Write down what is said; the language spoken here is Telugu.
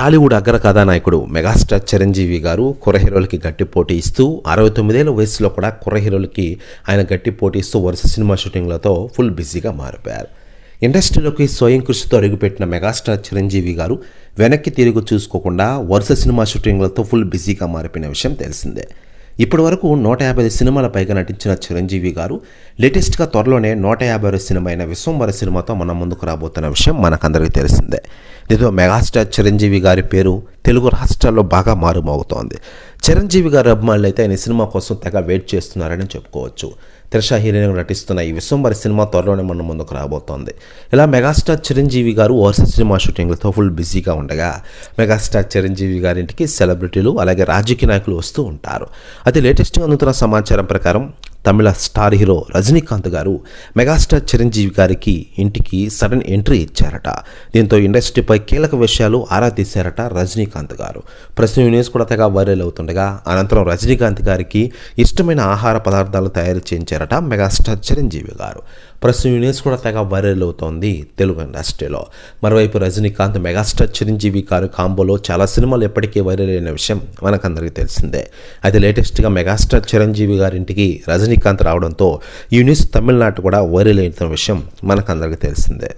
టాలీవుడ్ అగ్ర కథానాయకుడు మెగాస్టార్ చిరంజీవి గారు కుర్ర హీరోలకి గట్టి పోటీ ఇస్తూ అరవై తొమ్మిదేళ్ళ వయసులో కూడా కుర్ర హీరోలకి ఆయన గట్టి పోటీ ఇస్తూ వరుస సినిమా షూటింగ్లతో ఫుల్ బిజీగా మారిపోయారు. ఇండస్ట్రీలోకి స్వయం కృషితో అడుగుపెట్టిన మెగాస్టార్ చిరంజీవి గారు వెనక్కి తిరిగి చూసుకోకుండా వరుస సినిమా షూటింగ్లతో ఫుల్ బిజీగా మారిపోయిన విషయం తెలిసిందే. ఇప్పటి వరకు నూట యాభై ఐదు సినిమాల పైగా నటించిన చిరంజీవి గారు లేటెస్ట్గా త్వరలోనే నూట యాభై ఆరు సినిమా అయిన విశ్వంబర సినిమాతో మనం ముందుకు రాబోతున్న విషయం మనకందరికీ తెలిసిందే. దీంతో మెగాస్టార్ చిరంజీవి గారి పేరు తెలుగు రాష్ట్రాల్లో బాగా మారుమోగుతోంది. చిరంజీవి గారు అభిమానులు అయితే ఆయన సినిమా కోసం తెగ వెయిట్ చేస్తున్నారని చెప్పుకోవచ్చు. త్రిష హీరోయిన్గా నటిస్తున్న ఈ విశ్వంబరి సినిమా త్వరలోనే మన ముందుకు రాబోతోంది. ఇలా మెగాస్టార్ చిరంజీవి గారు వరుస సినిమా షూటింగ్లతో ఫుల్ బిజీగా ఉండగా మెగాస్టార్ చిరంజీవి గారింటికి సెలబ్రిటీలు అలాగే రాజకీయ నాయకులు వస్తూ ఉంటారు. అది లేటెస్ట్గా అందుతున్న సమాచారం ప్రకారం తమిళ స్టార్ హీరో రజనీకాంత్ గారు మెగాస్టార్ చిరంజీవి గారికి ఇంటికి సడన్ ఎంట్రీ ఇచ్చారట. దీంతో ఇండస్ట్రీపై కీలక విషయాలు ఆరా తీశారట రజనీకాంత్ గారు. ప్రస్తుతం న్యూస్ కూడా తెగ వైరల్ అవుతుండగా అనంతరం రజనీకాంత్ గారికి ఇష్టమైన ఆహార పదార్థాలు తయారు చేయించారట మెగాస్టార్ చిరంజీవి గారు. ప్రస్తుతం న్యూస్ కూడా తెగ వైరల్ అవుతోంది తెలుగు ఇండస్ట్రీలో. మరోవైపు రజనీకాంత్ మెగాస్టార్ చిరంజీవి గారు కాంబోలో చాలా సినిమాలు ఎప్పటికీ వైరల్ అయిన విషయం మనకందరికీ తెలిసిందే. అయితే లేటెస్ట్గా మెగాస్టార్ చిరంజీవి గారింటికి రజనీ రజనీకాంత్ రావడంతో ఈ న్యూస్ తమిళనాడు కూడా వైరల్ అయిన విషయం మనకందరికీ తెలిసిందే.